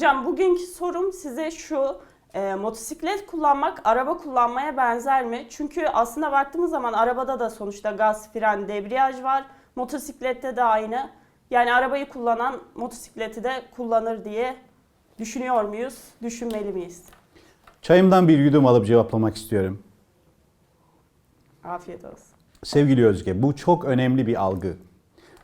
Hocam bugünkü sorum size şu. e, motosiklet kullanmak araba kullanmaya benzer mi? Çünkü aslında baktığımız zaman arabada da sonuçta gaz, fren, debriyaj var. Motosiklette de aynı. Yani arabayı kullanan motosikleti de kullanır diye düşünüyor muyuz? Düşünmeli miyiz? Çayımdan bir yudum alıp cevaplamak istiyorum. Afiyet olsun. Sevgili Özge, bu çok önemli bir algı.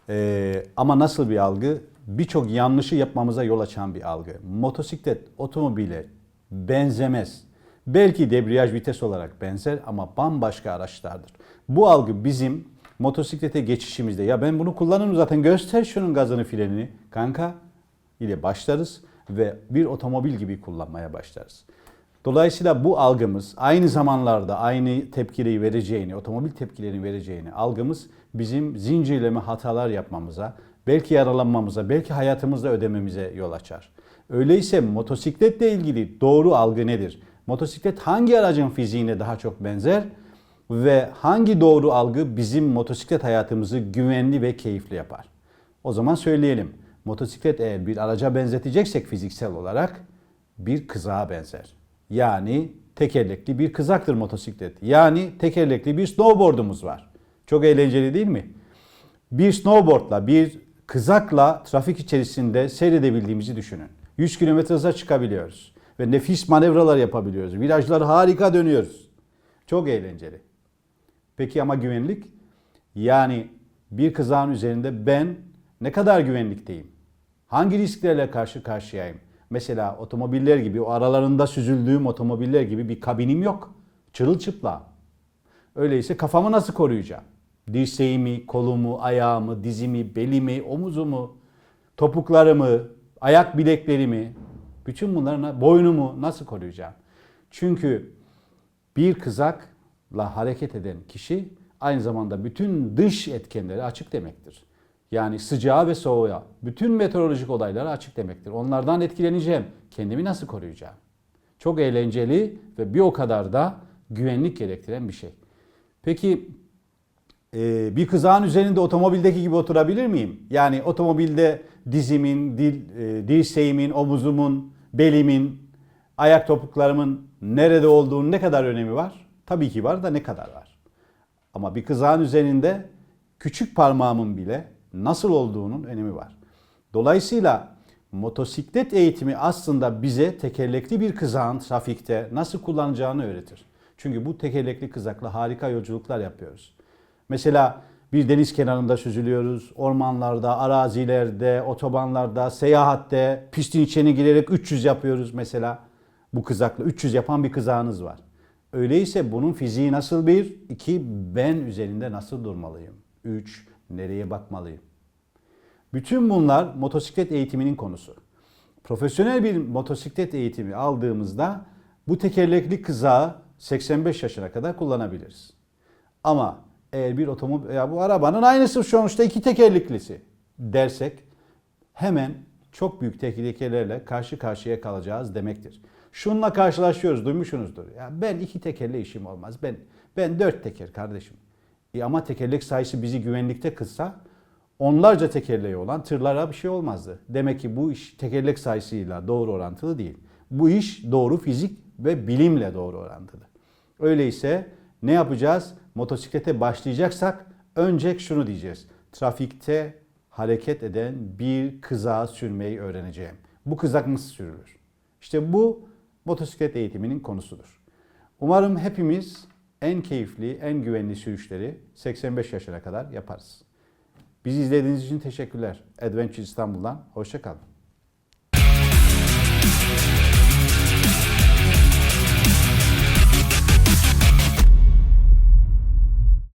Ee, ama nasıl bir algı? Birçok yanlışı yapmamıza yol açan bir algı. Motosiklet otomobile benzemez. Belki debriyaj vites olarak benzer ama bambaşka araçlardır. Bu algı bizim motosiklete geçişimizde ya ben bunu kullanırım zaten göster şunun gazını frenini kanka ile başlarız ve bir otomobil gibi kullanmaya başlarız. Dolayısıyla bu algımız aynı zamanlarda aynı tepkileri vereceğini, otomobil tepkilerini vereceğini algımız bizim zincirleme hatalar yapmamıza, belki yaralanmamıza, belki hayatımızda ödememize yol açar. Öyleyse motosikletle ilgili doğru algı nedir? Motosiklet hangi aracın fiziğine daha çok benzer ve hangi doğru algı bizim motosiklet hayatımızı güvenli ve keyifli yapar? O zaman söyleyelim. Motosiklet eğer bir araca benzeteceksek fiziksel olarak bir kızağa benzer. Yani tekerlekli bir kızaktır motosiklet. Yani tekerlekli bir snowboardumuz var. Çok eğlenceli değil mi? Bir snowboardla, bir kızakla trafik içerisinde seyredebildiğimizi düşünün. 100 km hıza çıkabiliyoruz. Ve nefis manevralar yapabiliyoruz. Virajları harika dönüyoruz. Çok eğlenceli. Peki ama güvenlik? Yani bir kızağın üzerinde ben ne kadar güvenlikteyim? Hangi risklerle karşı karşıyayım? Mesela otomobiller gibi, o aralarında süzüldüğüm otomobiller gibi bir kabinim yok. Çırılçıplağım. Öyleyse kafamı nasıl koruyacağım? Dirseğimi, kolumu, ayağımı, dizimi, belimi, omuzumu, topuklarımı, ayak bileklerimi, bütün bunları, boynumu nasıl koruyacağım? Çünkü bir kızakla hareket eden kişi aynı zamanda bütün dış etkenleri açık demektir. Yani sıcağa ve soğuğa, bütün meteorolojik olaylara açık demektir. Onlardan etkileneceğim. Kendimi nasıl koruyacağım? Çok eğlenceli ve bir o kadar da güvenlik gerektiren bir şey. Peki e, bir kızağın üzerinde otomobildeki gibi oturabilir miyim? Yani otomobilde dizimin, dil, e, dirseğimin, omuzumun, belimin, ayak topuklarımın nerede olduğunun ne kadar önemi var? Tabii ki var da ne kadar var? Ama bir kızağın üzerinde küçük parmağımın bile nasıl olduğunun önemi var. Dolayısıyla motosiklet eğitimi aslında bize tekerlekli bir kızağın trafikte nasıl kullanacağını öğretir. Çünkü bu tekerlekli kızakla harika yolculuklar yapıyoruz. Mesela bir deniz kenarında süzülüyoruz, ormanlarda, arazilerde, otobanlarda, seyahatte, pistin içine girerek 300 yapıyoruz mesela. Bu kızakla 300 yapan bir kızağınız var. Öyleyse bunun fiziği nasıl bir? İki, ben üzerinde nasıl durmalıyım? Üç, nereye bakmalıyım? Bütün bunlar motosiklet eğitiminin konusu. Profesyonel bir motosiklet eğitimi aldığımızda bu tekerlekli kızağı 85 yaşına kadar kullanabiliriz. Ama eğer bir otomobil ya bu arabanın aynısı sonuçta iki tekerleklisi dersek hemen çok büyük tehlikelerle karşı karşıya kalacağız demektir. Şununla karşılaşıyoruz, duymuşsunuzdur. Ya ben iki tekerle işim olmaz. Ben ben dört teker kardeşim. E ama tekerlek sayısı bizi güvenlikte kılsa onlarca tekerleği olan tırlara bir şey olmazdı. Demek ki bu iş tekerlek sayısıyla doğru orantılı değil. Bu iş doğru fizik ve bilimle doğru orantılı. Öyleyse ne yapacağız? Motosiklete başlayacaksak önce şunu diyeceğiz. Trafikte hareket eden bir kızağı sürmeyi öğreneceğim. Bu kızak nasıl sürülür? İşte bu motosiklet eğitiminin konusudur. Umarım hepimiz en keyifli, en güvenli sürüşleri 85 yaşına kadar yaparız. Bizi izlediğiniz için teşekkürler. Adventure İstanbul'dan hoşçakalın.